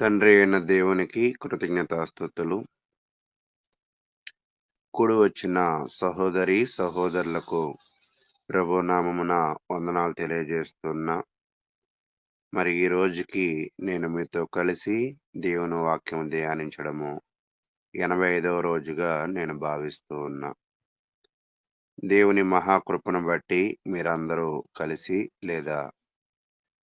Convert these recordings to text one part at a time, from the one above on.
తండ్రి అయిన దేవునికి కృతజ్ఞతాస్తుతులు. కూడి వచ్చిన సహోదరి, సహోదరులకు ప్రభు నామమున వందనాలు తెలియజేస్తున్నా. మరి ఈ రోజుకి నేను మీతో కలిసి దేవుని వాక్యం ధ్యానించడము 85వ రోజుగా నేను భావిస్తూ ఉన్నా. దేవుని మహాకృపను బట్టి మీరందరూ కలిసి లేదా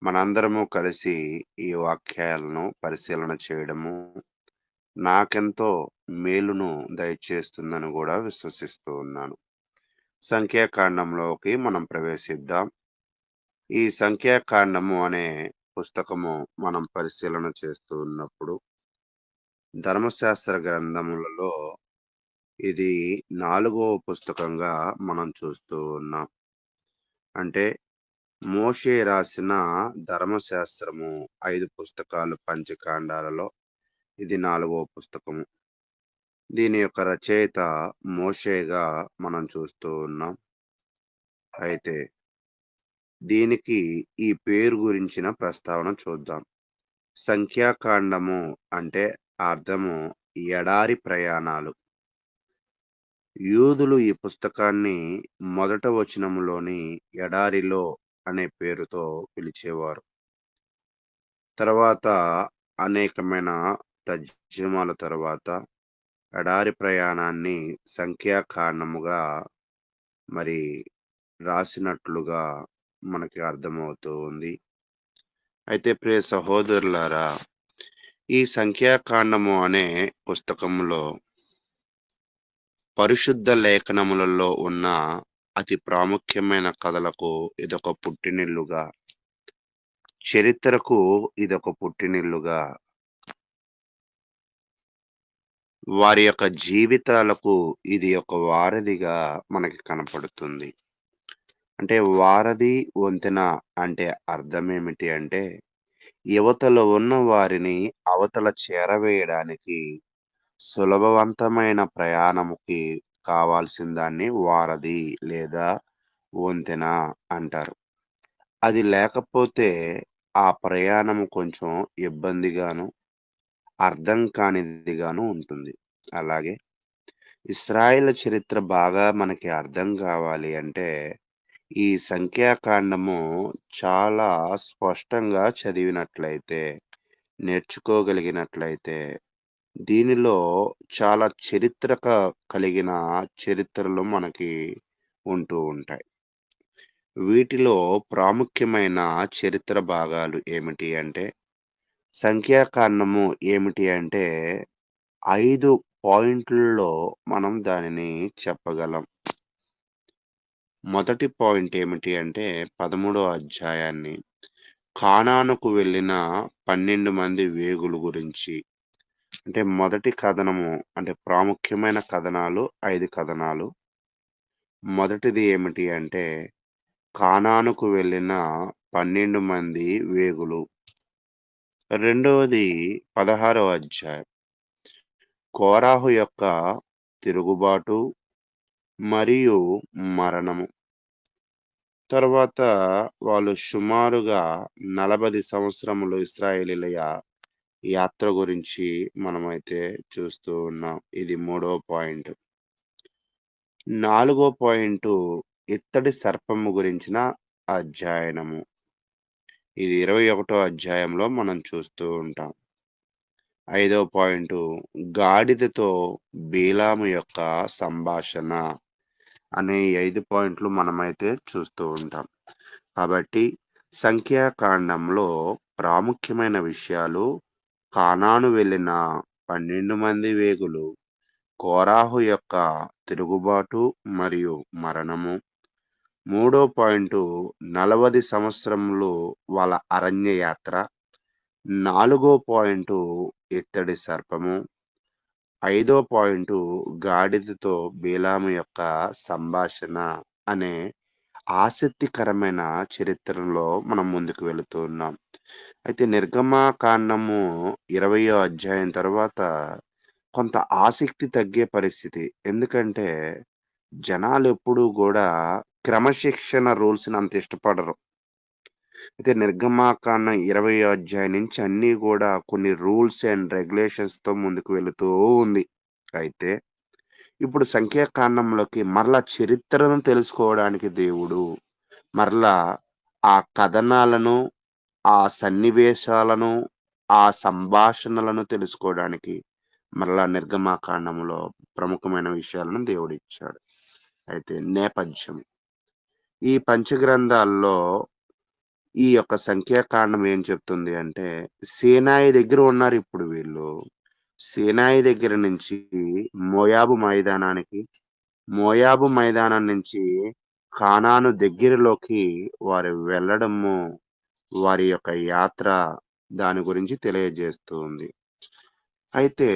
మనందరము కలిసి ఈ వాక్యాలను పరిశీలన చేయడము నాకెంతో మేలును దయచేస్తుందని కూడా విశ్వసిస్తూ ఉన్నాను. సంఖ్యాకాండంలోకి మనం ప్రవేశిద్దాం. ఈ సంఖ్యాకాండము అనే పుస్తకము మనం పరిశీలన చేస్తూ ఉన్నప్పుడు ధర్మశాస్త్ర గ్రంథములలో ఇది నాలుగవ పుస్తకంగా మనం చూస్తూ ఉన్నాం. అంటే మోషే రాసిన ధర్మశాస్త్రము ఐదు పుస్తకాలు పంచకాండాలలో ఇది నాలుగవ పుస్తకము. దీని యొక్క రచయిత మోషేగా మనం చూస్తూ ఉన్నాం. అయితే దీనికి ఈ పేరు గురించిన ప్రస్తావన చూద్దాం. సంఖ్యాకాండము అంటే అర్థము ఎడారి ప్రయాణాలు. యూదులు ఈ పుస్తకాన్ని మొదట వచనములోని ఎడారిలో అనే పేరుతో పిలిచేవారు. తర్వాత అనేకమైన తర్జుమాల తర్వాత ఎడారి ప్రయాణాన్ని సంఖ్యాకారణముగా మరి రాసినట్లుగా మనకి అర్థమవుతూ ఉంది. అయితే ప్రియ సహోదరులారా ఈ సంఖ్యాకాండము అనే పుస్తకములో పరిశుద్ధ లేఖనములలో ఉన్న అతి ప్రాముఖ్యమైన కథలకు ఇదొక పుట్టినిల్లుగా చరిత్రకు ఇదొక పుట్టినిల్లుగా వారి యొక్క జీవితాలకు ఇది ఒక వారధిగా మనకి కనపడుతుంది. అంటే వారధి, వంతెన అంటే అర్థం ఏమిటి అంటే యువతలో ఉన్న వారిని అవతల చేరవేయడానికి సులభవంతమైన ప్రయాణముకి కావాల్సిన దాన్ని వారధి లేదా వంతెన అంటారు. అది లేకపోతే ఆ ప్రయాణం కొంచెం ఇబ్బందిగాను, అర్థం కానిదిగాను ఉంటుంది. అలాగే ఇస్రాయిల్ చరిత్ర బాగా మనకి అర్థం కావాలి అంటే ఈ సంఖ్యాకాండము చాలా స్పష్టంగా చదివినట్లయితే, నేర్చుకోగలిగినట్లయితే దీనిలో చాలా చరిత్రక కలిగిన చరిత్రలు మనకి ఉంటూ ఉంటాయి. వీటిలో ప్రాముఖ్యమైన చరిత్ర భాగాలు ఏమిటి అంటే సంఖ్యాకాండము ఏమిటి అంటే 5 పాయింట్లలో మనం దానిని చెప్పగలం. మొదటి పాయింట్ ఏమిటి అంటే 13వ అధ్యాయాన్ని కానానుకు వెళ్ళిన 12 మంది వేగుల గురించి. అంటే మొదటి కథనము అంటే ప్రాముఖ్యమైన కథనాలు 5 కథనాలు. మొదటిది ఏమిటి అంటే కానానుకు వెళ్ళిన 12 మంది వేగులు. రెండవది 16వ అధ్యాయం. కోరాహు యొక్క తిరుగుబాటు మరియు మరణము. తర్వాత వాళ్ళు సుమారుగా 40 సంవత్సరములు ఇశ్రాయేలీల యా యాత్ర గురించి మనమైతే చూస్తూ ఉన్నాం. ఇది మూడో పాయింట్. నాలుగో పాయింటు ఇత్తడి సర్పము గురించిన అధ్యయనము. ఇది 21 అధ్యాయంలో మనం చూస్తూ ఉంటాం. ఐదో పాయింటు గాడిదతో బీలాము యొక్క సంభాషణ అనే ఐదు పాయింట్లు మనమైతే చూస్తూ ఉంటాం. కాబట్టి సంఖ్యాకాండంలో ప్రాముఖ్యమైన విషయాలు కానాను వెళ్ళిన 12 మంది వేగులు, కోరాహు యొక్క తిరుగుబాటు మరియు మరణము. మూడో పాయింటు నలవది సంవత్సరంలో వాళ్ళ అరణ్య యాత్ర. నాలుగో పాయింటు ఇత్తడి సర్పము. ఐదో పాయింటు గాడిదతో బీలాము యొక్క సంభాషణ అనే ఆసక్తికరమైన చరిత్రలో మనం ముందుకు వెళుతూ ఉన్నాం. అయితే నిర్గమాకాండము 20వ అధ్యాయం తర్వాత కొంత ఆసక్తి తగ్గే పరిస్థితి. ఎందుకంటే జనాలెప్పుడూ గూడా క్రమశిక్షణ రూల్స్‌ని అంత ఇష్టపడరు. అయితే నిర్గమాకాండం 20 అధ్యాయం నుంచి అన్నీ గూడా కొన్ని రూల్స్ అండ్ రెగ్యులేషన్స్‌తో ముందుకు వెళుతూ ఉంది. అయితే ఇప్పుడు సంఖ్యాకాండంలోకి మరలా చరిత్రను తెలుసుకోవడానికి దేవుడు మరలా ఆ కథనాలను, ఆ సన్నివేశాలను, ఆ సంభాషణలను తెలుసుకోవడానికి మరలా నిర్గమాకాండంలో ప్రముఖమైన విషయాలను దేవుడిచ్చాడు. అయితే నేపథ్యం. ఈ పంచగ్రంథాల్లో ఈ యొక్క సంఖ్యాకాండం ఏం చెప్తుంది అంటే, సీనాయి దగ్గర ఉన్నారు ఇప్పుడు వీళ్ళు. సీనాయి దగ్గర నుంచి మోయాబు మైదానానికి, మోయాబు మైదానం నుంచి కానాను దగ్గరలోకి వారు వెళ్ళడము, వారి యొక్క యాత్ర దాని గురించి తెలియజేస్తుంది అయితే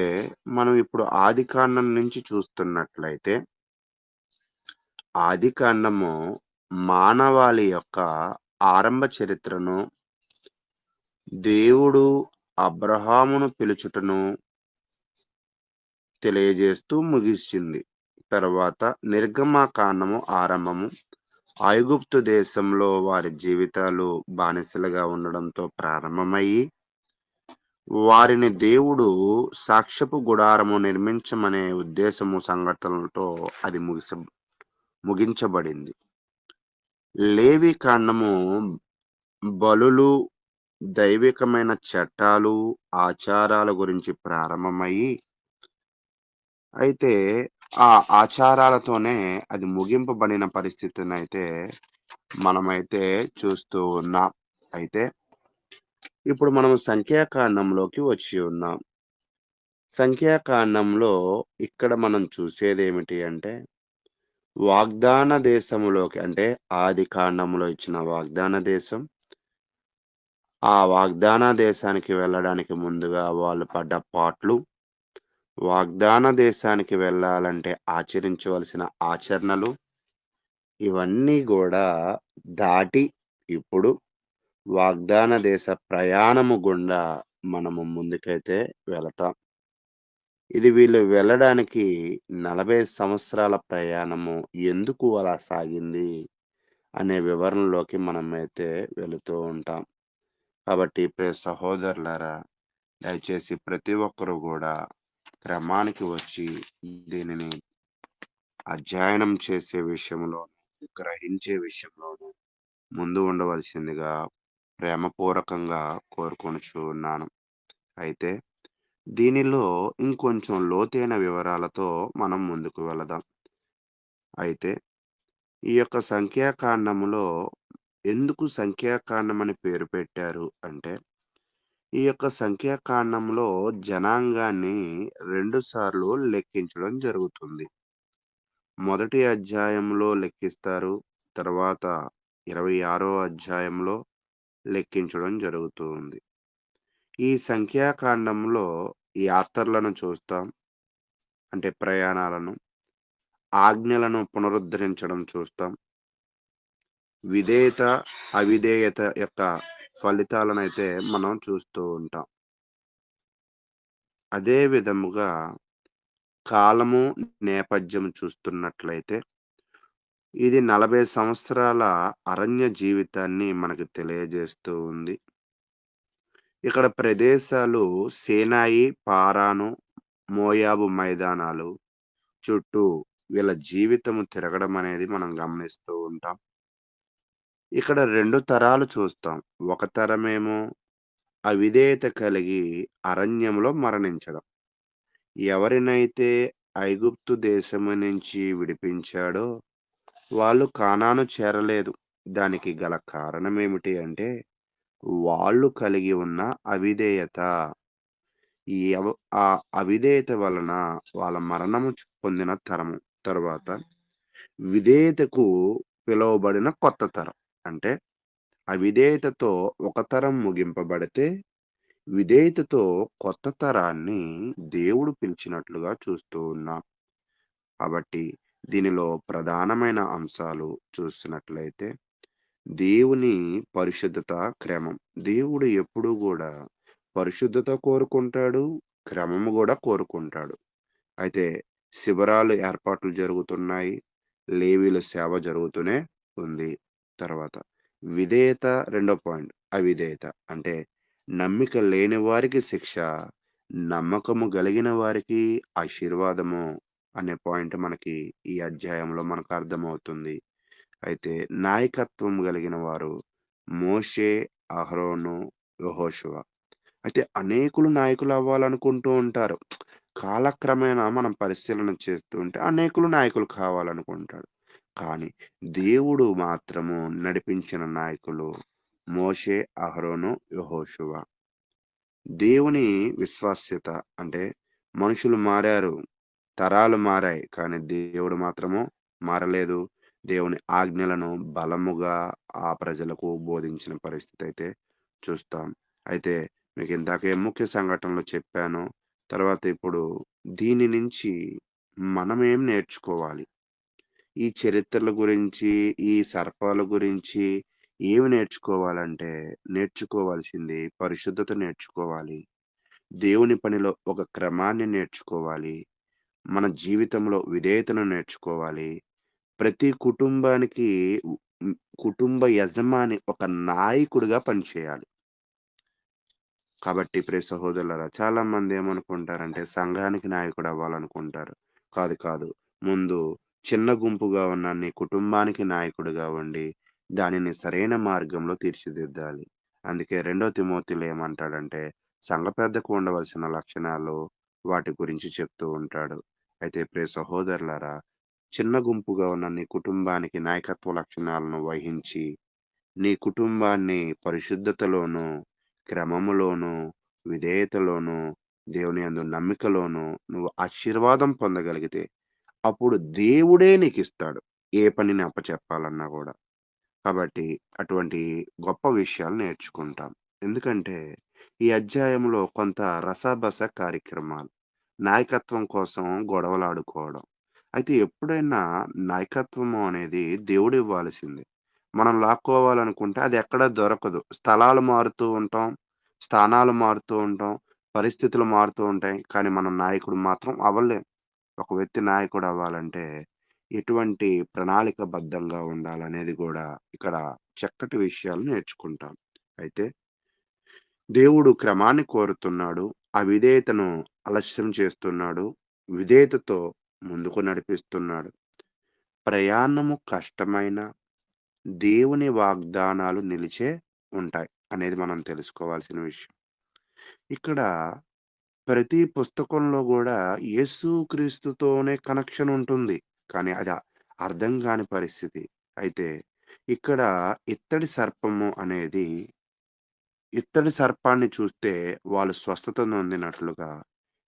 మనం ఇప్పుడు ఆదికాండం నుంచి చూస్తున్నట్లయితే ఆదికాండము మానవాళి యొక్క ఆరంభ చరిత్రను దేవుడు అబ్రహామును పిలుచుటను తెలియజేస్తూ ముగిసింది. తర్వాత నిర్గమకాండము ఆరంభము ఐగుప్తు దేశంలో వారి జీవితాలు బానిసలుగా ఉండడంతో ప్రారంభమయ్యి, వారిని దేవుడు సాక్ష్యపు గుడారము నిర్మించమనే ఉద్దేశము సంఘటనలతో అది ముగిస ముగించబడింది. లేవి కాండము బలులు, దైవికమైన చట్టాలు, ఆచారాల గురించి ప్రారంభమయ్యి అయితే ఆ ఆచారాలతోనే అది ముగింపబడిన పరిస్థితినైతే మనమైతే చూస్తూ ఉన్నాం. అయితే ఇప్పుడు మనం సంఖ్యాకాండంలోకి వచ్చి ఉన్నాం. సంఖ్యాకాండంలో ఇక్కడ మనం చూసేదేమిటి అంటే, వాగ్దాన దేశములోకి అంటే ఆదికాండంలో ఇచ్చిన వాగ్దాన దేశం. ఆ వాగ్దాన దేశానికి వెళ్ళడానికి ముందుగా వాళ్ళు పడ్డ పాట్లు. వాగ్దాన దేశానికి వెళ్ళాలంటే ఆచరించవలసిన ఆచరణలు. ఇవన్నీ కూడా దాటి ఇప్పుడు వాగ్దాన దేశ ప్రయాణము గుండా మనము ముందుకైతే వెళతాం. ఇది వీళ్ళు వెళ్ళడానికి 40 సంవత్సరాల ప్రయాణము ఎందుకు అలా సాగింది? అనే వివరణలోకి మనమైతే వెళుతూ ఉంటాం. కాబట్టి ప్రే సహోదరులారా, దయచేసి ప్రతి ఒక్కరూ కూడా క్రమానికి వచ్చి దీనిని అధ్యయనం చేసే విషయంలో, గ్రహించే విషయంలోనూ ముందు ఉండవలసిందిగా ప్రేమపూర్వకంగా కోరుకొనుచు ఉన్నాను. అయితే దీనిలో ఇంకొంచెం లోతైన వివరాలతో మనం ముందుకు వెళదాం. అయితే ఈ యొక్క సంఖ్యాకాండములో ఎందుకు సంఖ్యాకాండం అని పేరు పెట్టారు అంటే, ఈ యొక్క సంఖ్యాకాండంలో జనాంగాన్ని 2 సార్లు లెక్కించడం జరుగుతుంది. మొదటి అధ్యాయంలో లెక్కిస్తారు. తర్వాత 26 అధ్యాయంలో లెక్కించడం జరుగుతుంది ఈ సంఖ్యాకాండంలో యాత్రలను చూస్తాం. అంటే ప్రయాణాలను. ఆజ్ఞలను పునరుద్ధరించడం చూస్తాం. విధేయత, అవిధేయత యొక్క ఫలితాలను అయితే మనం చూస్తూ ఉంటాం. అదే విధముగా కాలము, నేపథ్యం చూస్తున్నట్లయితే ఇది 40 సంవత్సరాల అరణ్య జీవితాన్ని మనకు తెలియజేస్తూ ఉంది. ఇక్కడ ప్రదేశాలు సేనాయి, పారాను, మోయాబు మైదానాలు చుట్టూ వీళ్ళ జీవితము తిరగడం అనేది మనం గమనిస్తూ ఉంటాం. ఇక్కడ 2 తరాలు చూస్తాం. ఒక తరమేమో అవిధేయత కలిగి అరణ్యంలో మరణించడం. ఎవరినైతే ఐగుప్తు దేశము నుంచి విడిపించాడో, వాళ్ళు కానాను చేరలేదు. దానికి గల కారణమేమిటి అంటే, వాళ్ళు కలిగి ఉన్న అవిధేయత. ఈ అవ ఆ అవిధేయత వలన వాళ్ళ మరణము చ్ పొందిన తరము. తరువాత విధేయతకు పిలువబడిన కొత్త తరం. అంటే అవిధేయతతో ఒక తరం ముగింపబడితే, విధేయతతో కొత్త తరాన్ని దేవుడు పిలిచినట్లుగా చూస్తూ ఉన్నాం. కాబట్టి దీనిలో ప్రధానమైన అంశాలు చూసినట్లయితే, దేవుని పరిశుద్ధత, క్రమం. దేవుడు ఎప్పుడూ కూడా పరిశుద్ధత కోరుకుంటాడు. క్రమము కూడా కోరుకుంటాడు. అయితే శిబిరాలు ఏర్పాట్లు జరుగుతున్నాయి. లేవీల సేవ జరుగుతూనే ఉంది. తర్వాత విధేయత రెండో పాయింట్ అవిధేయత. అంటే నమ్మిక లేని వారికి శిక్ష, నమ్మకము కలిగిన వారికి ఆశీర్వాదము అనే పాయింట్ మనకి ఈ అధ్యాయంలో మనకు అర్థమవుతుంది. అయితే నాయకత్వం కలిగిన వారు మోషే, అహరోను, యెహోషువ. అయితే అనేకులు నాయకులు అవ్వాలనుకుంటూ ఉంటారు. కాలక్రమేణా మనం పరిశీలన చేస్తూ ఉంటే అనేకులు నాయకులు కావాలనుకుంటాడు. కానీ దేవుడు మాత్రము నడిపించిన నాయకులు మోషే, అహరోను, యెహోషువ. దేవుని విశ్వాస్యత అంటే మనుషులు మారారు. తరాలు మారాయి. కానీ దేవుడు మాత్రము మారలేదు. దేవుని ఆజ్ఞలను బలముగా ఆ ప్రజలకు బోధించిన పరిస్థితి అయితే చూస్తాం. అయితే మీకు మీకిందాక ముఖ్య సంఘటనలు చెప్పాను తర్వాత ఇప్పుడు దీని నుంచి మనమేం నేర్చుకోవాలి? ఈ చరిత్రల గురించి, ఈ సర్పాల గురించి ఏమి నేర్చుకోవాలంటే, నేర్చుకోవాల్సింది పరిశుద్ధత నేర్చుకోవాలి. దేవుని పనిలో ఒక క్రమాన్ని నేర్చుకోవాలి. మన జీవితంలో విధేయతను నేర్చుకోవాలి. ప్రతి కుటుంబానికి హ్మ్, కుటుంబ యజమాని ఒక నాయకుడిగా పనిచేయాలి. కాబట్టి ప్రియ సహోదరులారా చాలామంది ఏమనుకుంటారంటే సంఘానికి నాయకుడవ్వాలనుకుంటారు. కాదు, కాదు. ముందు చిన్న గుంపుగా ఉన్న నీ కుటుంబానికి నాయకుడిగా ఉండి, దానిని సరైన మార్గంలో తీర్చిదిద్దాలి. అందుకే రెండో తిమోతిలో ఏమంటాడంటే, సంఘ పెద్దకు ఉండవలసిన లక్షణాలు, వాటి గురించి చెప్తూ ఉంటాడు. అయితే ప్రే సహోదరులారా, చిన్న గుంపుగా ఉన్న నీ కుటుంబానికి నాయకత్వ లక్షణాలను వహించి, నీ కుటుంబాన్ని పరిశుద్ధతలోను, క్రమములోను, విధేయతలోను, దేవుని యందు నమ్మికలోను నువ్వు ఆశీర్వాదం పొందగలిగితే, అప్పుడు దేవుడే నీకు ఇస్తాడు ఏ పనిని అప్పచెప్పాలన్నా కూడా కాబట్టి అటువంటి గొప్ప విషయాలు నేర్చుకుంటాం. ఎందుకంటే ఈ అధ్యాయంలో కొంత రసాబస కార్యక్రమాలు. నాయకత్వం కోసం గొడవలాడుకోవడం. అయితే ఎప్పుడైనా నాయకత్వము అనేది దేవుడు ఇవ్వాల్సిందే. మనం లాక్కోవాలనుకుంటే అది ఎక్కడ దొరకదు. స్థలాలు మారుతూ ఉంటాం. స్థానాలు మారుతూ ఉంటాం. పరిస్థితులు మారుతూ ఉంటాయి. కానీ మనం నాయకుడు మాత్రం అవ్వలేం. ఒక వ్యక్తి నాయకుడు అవ్వాలంటే ఎటువంటి ప్రణాళికబద్ధంగా ఉండాలనేది కూడా ఇక్కడ చక్కటి విషయాలు నేర్చుకుంటాం. అయితే దేవుడు క్రమాన్ని కోరుతున్నాడు. ఆ విధేయతను అలస్యం చేస్తున్నాడు. విధేయతతో ముందుకు నడిపిస్తున్నాడు. ప్రయాణము కష్టమైన దేవుని వాగ్దానాలు నిలిచే ఉంటాయి అనేది మనం తెలుసుకోవాల్సిన విషయం. ఇక్కడ ప్రతి పుస్తకంలో గూడా యేసుక్రీస్తుతోనే కనెక్షన్ ఉంటుంది. కానీ అది అర్థం గాని పరిస్థితి. అయితే ఇక్కడ ఇత్తడి సర్పము అనేది ఇత్తడి సర్పాన్ని చూస్తే వాళ్ళు స్వస్థత నొందినట్లుగా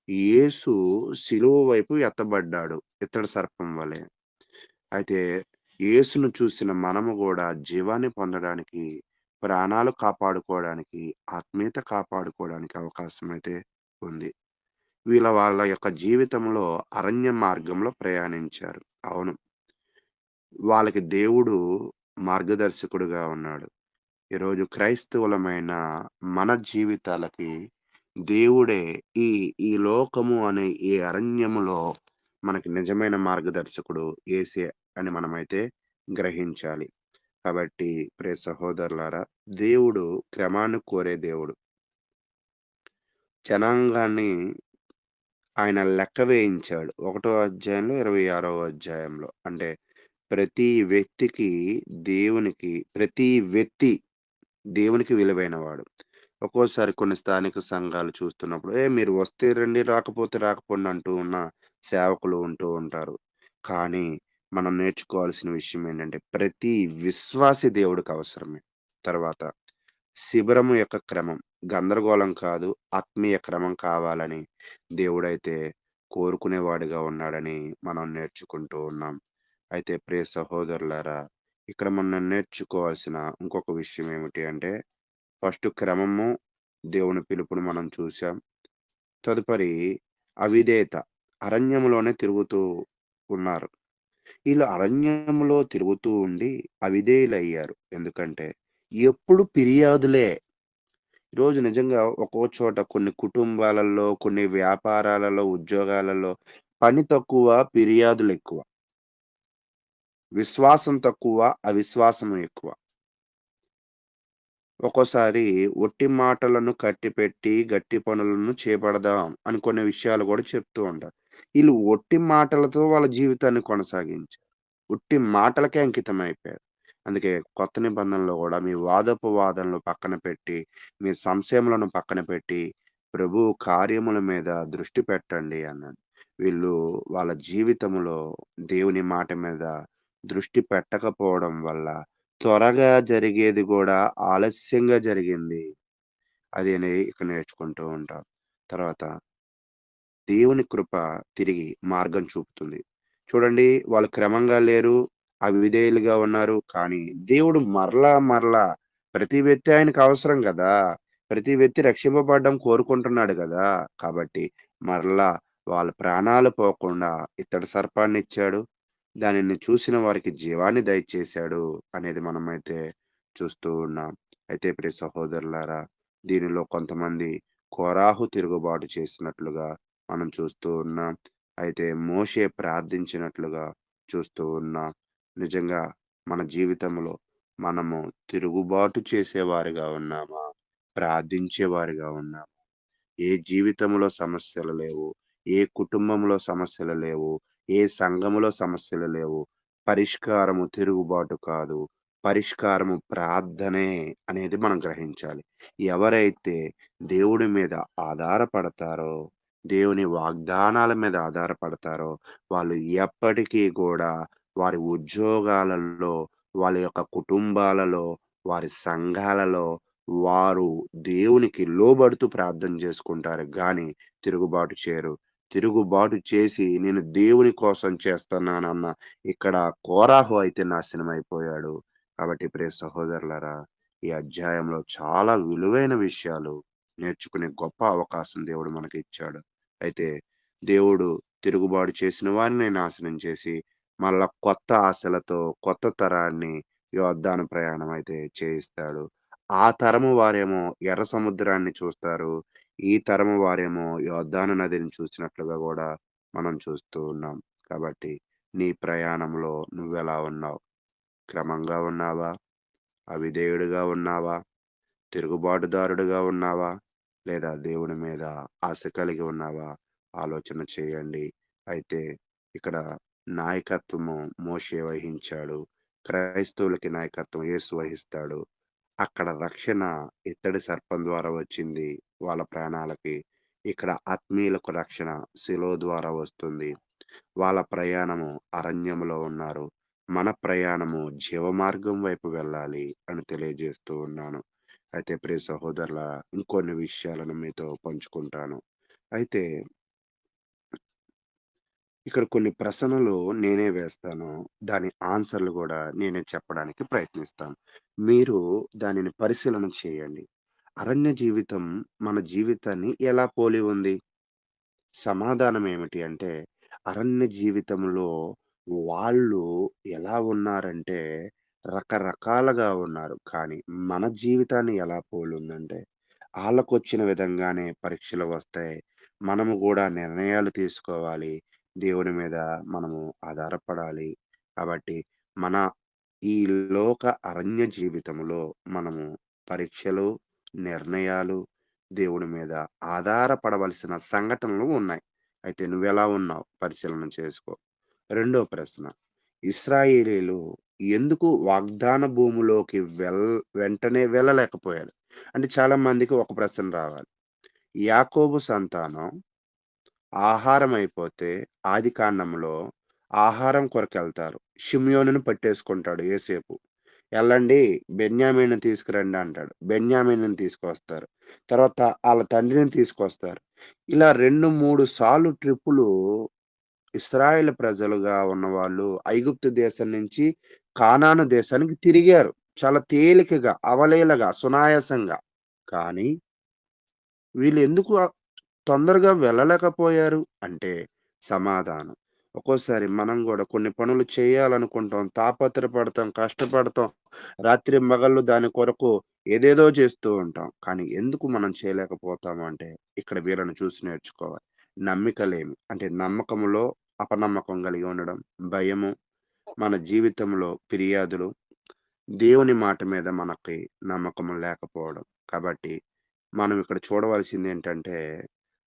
యేసు శిలువ వైపు ఎత్తబడ్డాడు. ఇత్తడి సర్పం వలె. అయితే యేసును చూసిన మనము గూడా జీవాన్ని పొందడానికి, ప్రాణాలు కాపాడుకోవడానికి, ఆత్మీయత కాపాడుకోవడానికి అవకాశం అయితే ఉంది. వీళ్ళ వాళ్ళ యొక్క జీవితంలో అరణ్య మార్గంలో ప్రయాణించారు. అవును. వాళ్ళకి దేవుడు మార్గదర్శకుడుగా ఉన్నాడు. ఈరోజు క్రైస్తవులమైన మన జీవితాలకి దేవుడే ఈ ఈ లోకము అనే ఈ అరణ్యములో మనకి నిజమైన మార్గదర్శకుడు ఏసే అని మనమైతే గ్రహించాలి. కాబట్టి ప్రే సహోదరులారా, దేవుడు క్రమాన్ని కోరే దేవుడు. జనాంగాన్ని ఆయన లెక్క వేయించాడు. ఒకటో అధ్యాయంలో, 26వ అధ్యాయంలో. అంటే ప్రతి వ్యక్తికి దేవునికి ప్రతి వ్యక్తి దేవునికి విలువైనవాడు. ఒక్కోసారి కొన్ని స్థానిక సంఘాలు చూస్తున్నప్పుడు, "ఏ మీరు వస్తే రండి, రాకపోతే రాకపోండి" అంటూ ఉన్న సేవకులు ఉంటూ ఉంటారు. కానీ మనం నేర్చుకోవాల్సిన విషయం ఏంటంటే, ప్రతి విశ్వాసి దేవుడికి అవసరమే. తర్వాత శిబిరము యొక్క క్రమం గందరగోళం కాదు, ఆత్మీయ క్రమం కావాలని దేవుడైతే కోరుకునేవాడిగా ఉన్నాడని మనం నేర్చుకుంటూ ఉన్నాం. అయితే ప్రియ సహోదరులారా, ఇక్కడ మనం నేర్చుకోవాల్సిన ఇంకొక విషయం ఏమిటి అంటే, ఫస్ట్ క్రమము, దేవుని పిలుపుని మనం చూసాం. తదుపరి అవిధేయత. అరణ్యంలోనే తిరుగుతూ ఉన్నారు. ఈళ్ళు అరణ్యంలో తిరుగుతూ ఉండి అవిధేయులయ్యారు. ఎందుకంటే ఎప్పుడు ఫిర్యాదులే. ఈరోజు నిజంగా ఒక్కో చోట కొన్ని కుటుంబాలలో, కొన్ని వ్యాపారాలలో, ఉద్యోగాలలో పని తక్కువ, ఫిర్యాదులెక్కువ. విశ్వాసం తక్కువ, అవిశ్వాసం ఎక్కువ. ఒక్కోసారి ఒట్టి మాటలను కట్టిపెట్టి గట్టి పనులను చేపడదాం అనుకునే విషయాలు గూడా చెప్తూ ఉంటారు. ఈళ్ళు ఒట్టి మాటలతో వాళ్ళ జీవితాన్ని కొనసాగించారు. ఉట్టి మాటలకే అంకితమైపోయారు. అందుకే కొత్త నిబంధనలో కూడా మీ వాదోపవాదనలు పక్కన పెట్టి, మీ సంశయములను పక్కన పెట్టి, ప్రభు కార్యముల మీద దృష్టి పెట్టండి అన్నాడు. వీళ్ళు వాళ్ళ జీవితంలో దేవుని మాట మీద దృష్టి పెట్టకపోవడం వల్ల త్వరగా జరిగేది కూడా ఆలస్యంగా జరిగింది. అది నే ఇక్కడ నేర్చుకుంటూ ఉంటాం. తర్వాత దేవుని కృప తిరిగి మార్గం చూపుతుంది. చూడండి వాళ్ళు క్రమంగా లేరు, అవిధేయులుగా ఉన్నారు. కానీ దేవుడు మరలా, మరలా ప్రతి వ్యక్తి ఆయనకు అవసరం కదా ప్రతి వ్యక్తి రక్షింపబడడం కోరుకుంటున్నాడు కదా కాబట్టి మరలా వాళ్ళ ప్రాణాలు పోకుండా ఇతడి సర్పాన్ని ఇచ్చాడు దానిని చూసిన వారికి జీవాన్ని దయచేశాడు అనేది మనమైతే చూస్తూ ఉన్నాం. అయితే ప్రియ సహోదరులారా, దీనిలో కొంతమంది కోరాహు తిరుగుబాటు చేసినట్లుగా మనం చూస్తూ ఉన్నాం. అయితే మోషే ప్రార్థించినట్లుగా చూస్తూ ఉన్నాం. నిజంగా మన జీవితంలో మనము తిరుగుబాటు చేసేవారిగా ఉన్నామా? ప్రార్థించేవారిగా ఉన్నామా? ఏ జీవితంలో సమస్యలు లేవు. ఏ కుటుంబంలో సమస్యలు లేవు. ఏ సంఘములో సమస్యలు లేవు. పరిష్కారము తిరుగుబాటు కాదు. పరిష్కారము ప్రార్థనే అనేది మనం గ్రహించాలి. ఎవరైతే దేవుడి మీద ఆధారపడతారో, దేవుని వాగ్దానాల మీద ఆధారపడతారో, వాళ్ళు ఎప్పటికీ కూడా వారి ఉద్యోగాలలో, వాళ్ళ యొక్క కుటుంబాలలో, వారి సంఘాలలో వారు దేవునికి లోబడుతూ ప్రార్థన చేసుకుంటారు. కానీ తిరుగుబాటు చేయరు. తిరుగుబాటు చేసి నేను దేవుని కోసం చేస్తున్నానన్న ఇక్కడ కోరాహు అయితే నాశనం అయిపోయాడు కాబట్టి ప్రియ సహోదరులరా ఈ అధ్యాయంలో చాలా విలువైన విషయాలు నేర్చుకునే గొప్ప అవకాశం దేవుడు మనకి ఇచ్చాడు. అయితే దేవుడు తిరుగుబాటు చేసిన వారిని నాశనం చేసి, మళ్ళా కొత్త ఆశలతో కొత్త తరాన్ని యోద్ధాను ప్రయాణం అయితే చేయిస్తాడు. ఆ తరము వారేమో ఎర్ర సముద్రాన్ని చూస్తారు. ఈ తరము వారేమో యోద్ధాను నదిని చూసినట్లుగా కూడా మనం చూస్తూ ఉన్నాం. కాబట్టి నీ ప్రయాణంలో నువ్వెలా ఉన్నావు? క్రమంగా ఉన్నావా? అవిధేయుడిగా ఉన్నావా? తిరుగుబాటుదారుడిగా ఉన్నావా? లేదా దేవుని మీద ఆశ కలిగి ఉన్నావా? ఆలోచన చేయండి. అయితే ఇక్కడ నాయకత్వము మోషే వహించాడు. క్రైస్తవులకి నాయకత్వం యేసు వహిస్తాడు. అక్కడ రక్షణ ఇత్తడి సర్పం ద్వారా వచ్చింది వాళ్ళ ప్రాణాలకి. ఇక్కడ ఆత్మీయులకు రక్షణ శిలువ ద్వారా వస్తుంది. వాళ్ళ ప్రయాణము అరణ్యంలో ఉన్నారు. మన ప్రయాణము జీవమార్గం వైపు వెళ్ళాలి అని తెలియజేస్తూ ఉన్నాను. అయితే ప్రియ సహోదరుల ఇంకొన్ని విషయాలను మీతో పంచుకుంటాను. అయితే ఇక్కడ కొన్ని ప్రశ్నలు నేనే వేస్తాను. దాని ఆన్సర్‌లు గూడా నేనే చెప్పడానికి ప్రయత్నిస్తాను. మీరు దానిని పరిశీలన చేయండి. అరణ్య జీవితం మన జీవితాన్ని ఎలా పోలి ఉంది? సమాధానం ఏమిటి అంటే, అరణ్య జీవితంలో వాళ్ళు ఎలా ఉన్నారంటే, రకరకాలుగా ఉన్నారు. కానీ మన జీవితాన్ని ఎలా పోలుందంటే, ఆళ్ళకొచ్చిన విధంగానే పరీక్షలు వస్తాయి. మనము గూడా నిర్ణయాలు తీసుకోవాలి. దేవుని మీద మనము ఆధారపడాలి. కాబట్టి మన ఈ లోక అరణ్య జీవితంలో మనము పరీక్షలు, నిర్ణయాలు, దేవుడి మీద ఆధారపడవలసిన సంఘటనలు ఉన్నాయి. అయితే నువ్వెలా ఉన్నావు? పరిశీలన చేసుకో. రెండో ప్రశ్న. ఇస్రాయేలీలు ఎందుకు వాగ్దాన భూమిలోకి వెల్ వెంటనే వెళ్ళలేకపోయారు? అంటే చాలా మందికి ఒక ప్రశ్న రావాలి. యాకోబు సంతానం ఆహారం అయిపోతే ఆదికాండంలో ఆహారం కొరకెళ్తారు. షిమ్యోనును పట్టేసుకుంటాడు ఏసేపు. ఎళ్ళండి బెన్యామీనుని తీసుకురండి అంటాడు. బెన్యామీనుని తీసుకొస్తారు. తర్వాత ఆళ్ళ తండ్రిని తీసుకొస్తారు. ఇలా 2, 3 సార్లు ట్రిప్పులు ఇస్రాయేల్ ప్రజలుగా ఉన్నవాళ్ళు ఐగుప్తు దేశం నుంచి కానాను దేశానికి తిరిగారు. చాలా తేలికగా, అవలీలగా, సునాయాసంగా. కానీ వీళ్ళు ఎందుకు తొందరగా వెళ్ళలేకపోయారు అంటే సమాధానం. ఒక్కోసారి మనం కూడా కొన్ని పనులు చేయాలనుకుంటాం. తాపత్రపడతాం కష్టపడతాం. రాత్రి మగళ్ళు దాని కొరకు ఏదేదో చేస్తూ ఉంటాం. కానీ ఎందుకు మనం చేయలేకపోతాము అంటే ఇక్కడ వీళ్ళని చూసి నేర్చుకోవాలి. నమ్మికలేమి అంటే నమ్మకంలో అపనమ్మకం కలిగి ఉండడం, భయము, మన జీవితంలో ఫిర్యాదులు, దేవుని మాట మీద మనకి నమ్మకం లేకపోవడం. కాబట్టి మనం ఇక్కడ చూడవలసింది ఏంటంటే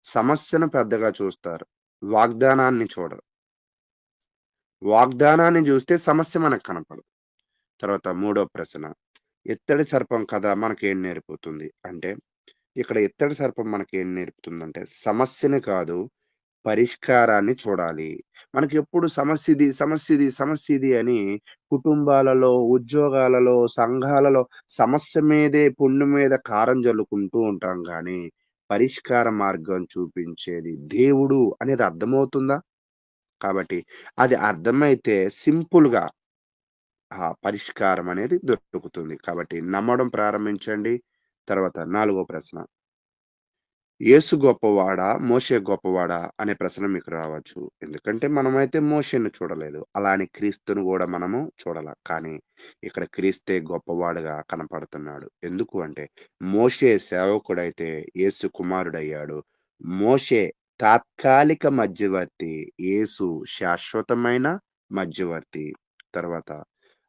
సమస్యను పెద్దగా చూస్తారు. వాగ్దానాన్ని చూడరు. వాగ్దానాన్ని చూస్తే సమస్య మనకు కనపడదు. తర్వాత మూడో ప్రశ్న. ఇత్తడి సర్పం కథ మనకేం నేర్పుతుంది? అంటే ఇక్కడ ఇత్తడి సర్పం మనకేం నేర్పుతుందంటే, సమస్యని కాదు, పరిష్కారాన్ని చూడాలి. మనకి మనకెప్పుడు సమస్యది, సమస్యది, సమస్యది అని కుటుంబాలలో, ఉద్యోగాలలో, సంఘాలలో సమస్య మీదే పుండు మీద కారం జల్లుకుంటూ ఉంటాం కానీ పరిష్కార మార్గం చూపించేది దేవుడు అనేది అర్థమవుతుందా? కాబట్టి అది అర్థమైతే సింపుల్‌గా ఆ పరిష్కారం అనేది దొరుకుతుంది. కాబట్టి నమ్మడం ప్రారంభించండి. తర్వాత నాలుగో ప్రశ్న. యేసు గొప్పవాడా? మోషే గొప్పవాడా? అనే ప్రశ్న మీకు రావచ్చు. ఎందుకంటే మనమైతే మోషేను చూడలేదు. అలా అని క్రీస్తును కూడా మనము చూడాల కానీ ఇక్కడ క్రీస్తే గొప్పవాడుగా కనపడుతున్నాడు. ఎందుకు అంటే మోషే సేవకుడైతే యేసు కుమారుడయ్యాడు. మోషే తాత్కాలిక మధ్యవర్తి. యేసు శాశ్వతమైన మధ్యవర్తి. తర్వాత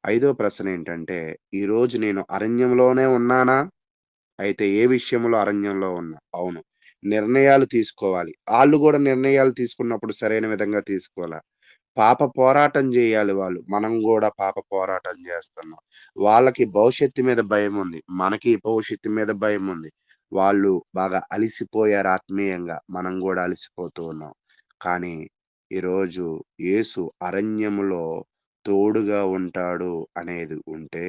ఐదో ప్రశ్న ఏంటంటే, ఈరోజు నేను అరణ్యంలోనే ఉన్నానా? అయితే ఏ విషయంలో అరణ్యంలో ఉన్నా? అవును. నిర్ణయాలు తీసుకోవాలి. వాళ్ళు కూడా నిర్ణయాలు తీసుకున్నప్పుడు సరైన విధంగా తీసుకోవాలి పాప పోరాటం చేయాలి వాళ్ళు. మనం కూడా పాప పోరాటం చేస్తున్నాం వాళ్ళకి భవిష్యత్తు మీద భయం ఉంది మనకి భవిష్యత్తు మీద భయం ఉంది వాళ్ళు బాగా అలిసిపోయారు ఆత్మీయంగా. మనం కూడా అలిసిపోతూ ఉన్నాం. కానీ ఈరోజు యేసు అరణ్యములో తోడుగా ఉంటాడు అనేది ఉంటే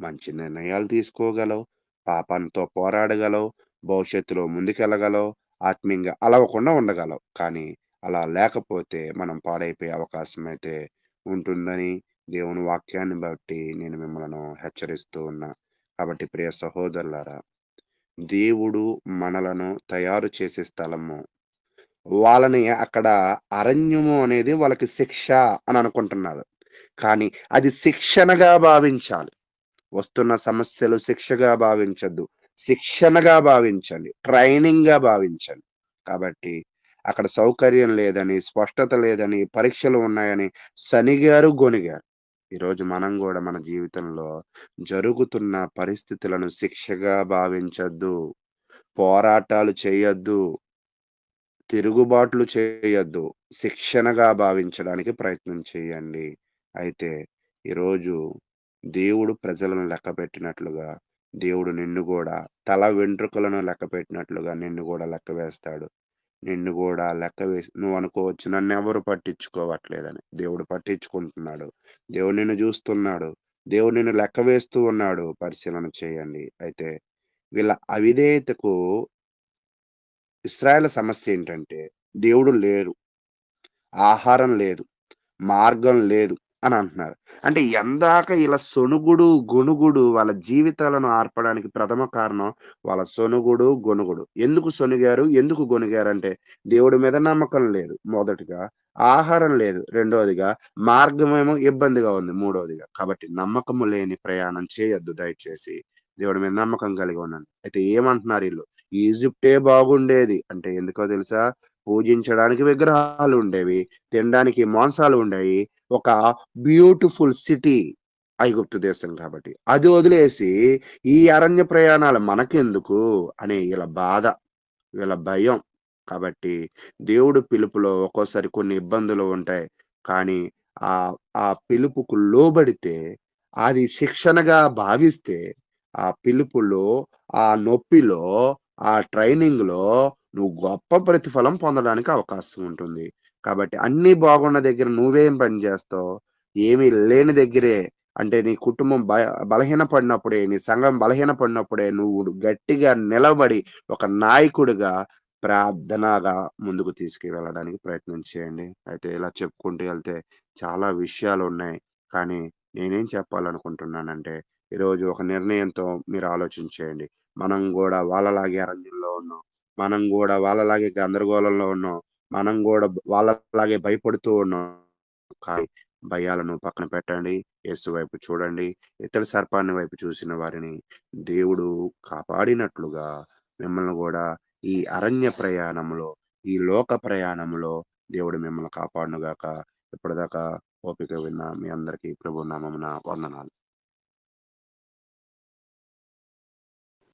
మంచి నిర్ణయాలు తీసుకోగలవు. పాపంతో పోరాడగలవు. భవిష్యత్తులో ముందుకెళ్ళగలవు. ఆత్మీయంగా అలవకుండా ఉండగలవు. కానీ అలా లేకపోతే మనం పాడైపోయే అవకాశం అయితే ఉంటుందని దేవుని వాక్యాన్ని బట్టి నేను మిమ్మలను హెచ్చరిస్తూ ఉన్నా. కాబట్టి ప్రియ సహోదరులారా, దేవుడు మనలను తయారు చేసే స్థలము. వాళ్ళని అక్కడ అరణ్యము అనేది వాళ్ళకి శిక్ష అని అనుకుంటున్నారు. కానీ అది శిక్షణగా భావించాలి. వస్తున్న సమస్యలు శిక్షగా భావించద్దు శిక్షణగా భావించండి. ట్రైనింగ్‌గా భావించండి. కాబట్టి అక్కడ సౌకర్యం లేదని, స్పష్టత లేదని, పరీక్షలు ఉన్నాయని శనిగారు గొనిగారు ఈరోజు మనం కూడా మన జీవితంలో జరుగుతున్న పరిస్థితులను శిక్షగా భావించద్దు పోరాటాలు చేయొద్దు. తిరుగుబాట్లు చేయొద్దు. శిక్షణగా భావించడానికి ప్రయత్నం చేయండి. అయితే ఈరోజు దేవుడు ప్రజలను లెక్కపెట్టినట్లుగా, దేవుడు నిన్ను కూడా తల వెంట్రుకలను లెక్క పెట్టినట్లుగా నిన్ను కూడా లెక్క వేస్తాడు. నిన్ను కూడా లెక్క వేసి నువ్వు అనుకోవచ్చు నన్ను ఎవరు పట్టించుకోవట్లేదని. దేవుడు పట్టించుకుంటున్నాడు. దేవుడు నిన్ను చూస్తున్నాడు దేవుడు నిన్ను లెక్క వేస్తూ ఉన్నాడు. పరిశీలన చేయండి. అయితే వీళ్ళ అవిధేయతకు ఇస్రాయిల సమస్య ఏంటంటే దేవుడు లేరు. ఆహారం లేదు. మార్గం లేదు అని అంటున్నారు. అంటే ఎందాక ఇలా సొనుగుడు, గొనుగుడు వాళ్ళ జీవితాలను ఆర్పడానికి ప్రథమ కారణం వాళ్ళ సొనుగుడు, గొనుగుడు ఎందుకు సొనిగారు? ఎందుకు గొణిగారంటే దేవుడి మీద నమ్మకం లేదు మొదటిగా. ఆహారం లేదు రెండవదిగా మార్గమేమో ఇబ్బందిగా ఉంది మూడవదిగా కాబట్టి నమ్మకము లేని ప్రయాణం చేయొద్దు దయచేసి. దేవుడి మీద నమ్మకం కలిగి ఉన్నాను అయితే ఏమంటున్నారు వీళ్ళు ఈజిప్టే బాగుండేది. అంటే ఎందుకో తెలుసా? పూజించడానికి విగ్రహాలు ఉండేవి తినడానికి మాంసాలు ఉండేవి ఒక బ్యూటిఫుల్ సిటీ ఐగుప్తు దేశం కాబట్టి. అది వదిలేసి ఈ అరణ్య ప్రయాణాలు మనకెందుకు అనే ఈళ్ళ బాధ. వీళ్ళ భయం. కాబట్టి దేవుడు పిలుపులో ఒక్కోసారి కొన్ని ఇబ్బందులు ఉంటాయి. కానీ ఆ ఆ పిలుపుకు లోబడితే అది శిక్షణగా భావిస్తే ఆ పిలుపులో, ఆ నొప్పిలో, ఆ ట్రైనింగ్‌లో నువ్వు గొప్ప ప్రతిఫలం పొందడానికి అవకాశం ఉంటుంది. కాబట్టి అన్ని బాగున్న దగ్గర నువ్వేం పని చేస్తావు ఏమీ లేని దగ్గరే అంటే నీ కుటుంబం బ బలహీనపడినప్పుడే, నీ సంఘం బలహీనపడినప్పుడే నువ్వు గట్టిగా నిలబడి ఒక నాయకుడిగా ప్రార్థనగా ముందుకు తీసుకువెళ్ళడానికి ప్రయత్నం చేయండి. అయితే ఇలా చెప్పుకుంటూ వెళ్తే చాలా విషయాలు ఉన్నాయి కానీ నేనేం చెప్పాలనుకుంటున్నానంటే ఈరోజు ఒక నిర్ణయంతో మీరు ఆలోచించేయండి. మనం కూడా వాళ్ళలాగే అరణ్యంలో ఉన్నాం. మనం కూడా వాళ్ళలాగే గందరగోళంలో ఉన్నాం. మనం కూడా వాళ్ళలాగే భయపడుతూ ఉన్నాం. కానీ భయాలను పక్కన పెట్టండి. యేసు వైపు చూడండి. ఇతర సర్పాన్ని వైపు చూసిన వారిని దేవుడు కాపాడినట్లుగా మిమ్మల్ని కూడా ఈ అరణ్య ప్రయాణంలో, ఈ లోక ప్రయాణంలో దేవుడు మిమ్మల్ని కాపాడునుగాక. ఇప్పటిదాకా ఓపిక విన్న మీ అందరికీ ప్రభు నామమున వందనాలు.